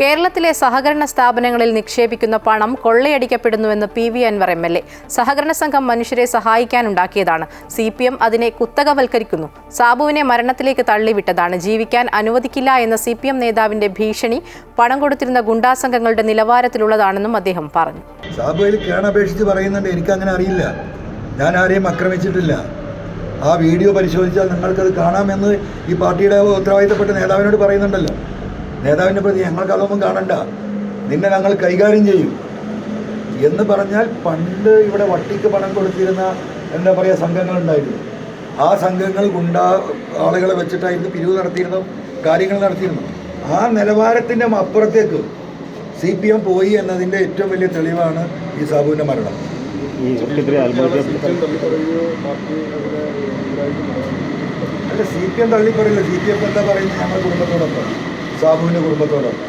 കേരളത്തിലെ സഹകരണ സ്ഥാപനങ്ങളിൽ നിക്ഷേപിക്കുന്ന പണം കൊള്ളയടിക്കപ്പെടുന്നുവെന്ന് P V Anvar M L A. സഹകരണ സംഘം മനുഷ്യരെ സഹായിക്കാനുണ്ടാക്കിയതാണ് സി പി എം അതിനെ കുത്തകവൽക്കരിക്കുന്നു. സാബുവിനെ മരണത്തിലേക്ക് തള്ളിവിട്ടതാണ്. ജീവിക്കാൻ അനുവദിക്കില്ല എന്ന സി പി എം നേതാവിന്റെ ഭീഷണി പണം കൊടുത്തിരുന്ന ഗുണ്ടാ സംഘങ്ങളുടെ നിലവാരത്തിലുള്ളതാണെന്നും അദ്ദേഹം പറഞ്ഞു. പറയുന്നുണ്ട്. എനിക്കങ്ങനെ അറിയില്ല. ഞാൻ ആരെയും ആക്രമിച്ചിട്ടില്ല. ആ വീഡിയോ പരിശോധിച്ചാൽ നിങ്ങൾക്കത് കാണാമെന്ന് ഈ പാർട്ടിയുടെ ഉത്തരവാദിത്തപ്പെട്ട നേതാവിനോട് പറയുന്നുണ്ടല്ലോ. നേതാവിന്റെ പ്രതി ഞങ്ങൾക്ക് അതൊന്നും കാണണ്ട. നിന്നെ ഞങ്ങൾ കൈകാര്യം ചെയ്യും. എന്ന് പറഞ്ഞാൽ പണ്ട് ഇവിടെ വട്ടിക്ക് പണം കൊടുത്തിരുന്ന എന്താ പറയുക സംഘങ്ങളുണ്ടായിരുന്നു ആ സംഘങ്ങൾ ഗുണ്ടാ ആളുകളെ വെച്ചിട്ടായിരുന്നു പിരിവ് നടത്തിയിരുന്നു കാര്യങ്ങൾ നടത്തിയിരുന്നു ആ നിലവാരത്തിന്റെ അപ്പുറത്തേക്ക് സി പി എം പോയി എന്നതിന്റെ ഏറ്റവും വലിയ തെളിവാണ് ഈ സാബുവിന്റെ മരണം. അല്ല സി പി എം തള്ളിപ്പറയില്ല. സി പി എം എന്താ പറയുന്നത് ഞങ്ങളുടെ കുടുംബത്തോടൊപ്പം. സാബുവിന്റെ കുടുംബത്തോടൊപ്പം.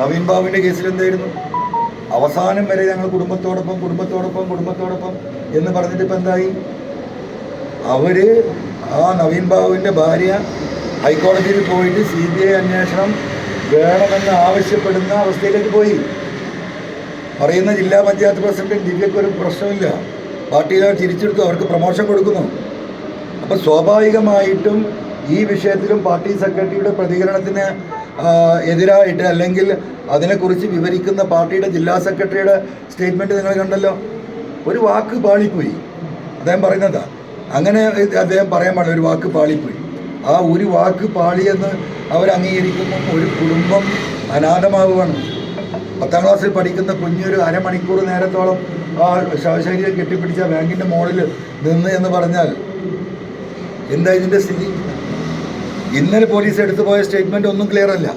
നവീൻ ബാബുവിന്റെ കേസിൽ എന്തായിരുന്നു? അവസാനം വരെ ഞങ്ങൾ കുടുംബത്തോടൊപ്പം കുടുംബത്തോടൊപ്പം കുടുംബത്തോടൊപ്പം എന്ന് പറഞ്ഞിട്ട് ഇപ്പം എന്തായി? അവർ ആ നവീൻ ബാബുവിന്റെ ഭാര്യ ഹൈക്കോടതിയിൽ പോയിട്ട് സി ബി ഐ അന്വേഷണം വേണമെന്ന് ആവശ്യപ്പെടുന്ന അവസ്ഥയിലേക്ക് പോയി. പറയുന്ന ജില്ലാ പഞ്ചായത്ത് പ്രസിഡന്റ് ദിവ്യക്ക് ഒരു പ്രശ്നമില്ല. പാർട്ടിയിൽ അവർ തിരിച്ചെടുത്തു അവർക്ക് പ്രമോഷൻ കൊടുക്കുന്നു. അപ്പോൾ സ്വാഭാവികമായിട്ടും ഈ വിഷയത്തിലും പാർട്ടി സെക്രട്ടറിയുടെ പ്രതികരണത്തിന് എതിരായിട്ട് അല്ലെങ്കിൽ അതിനെക്കുറിച്ച് വിവരിക്കുന്ന പാർട്ടിയുടെ ജില്ലാ സെക്രട്ടറിയുടെ സ്റ്റേറ്റ്മെന്റ് നിങ്ങൾ കണ്ടല്ലോ. ഒരു വാക്ക് പാളിപ്പോയി. അദ്ദേഹം പറയുന്നതാ. അങ്ങനെ അദ്ദേഹം പറയാൻ പാടില്ല ഒരു വാക്ക് പാളിപ്പോയി. ആ ഒരു വാക്ക് പാളിയെന്ന് അവർ അംഗീകരിക്കുമ്പം ഒരു കുടുംബം അനാഥമാവുകയാണ്. പത്താം ക്ലാസ്സിൽ പഠിക്കുന്ന കുഞ്ഞൊരു അരമണിക്കൂർ നേരത്തോളം ആ ശവശരീരം കെട്ടിപ്പിടിച്ച ബാങ്കിന്റെ മോളിൽ നിന്ന് എന്ന് പറഞ്ഞാൽ എന്താ ഇതിന്റെ സ്ഥിതി? ഇന്നലെ പോലീസ് എടുത്തു പോയ സ്റ്റേറ്റ്മെന്റ് ഒന്നും ക്ലിയർ അല്ല.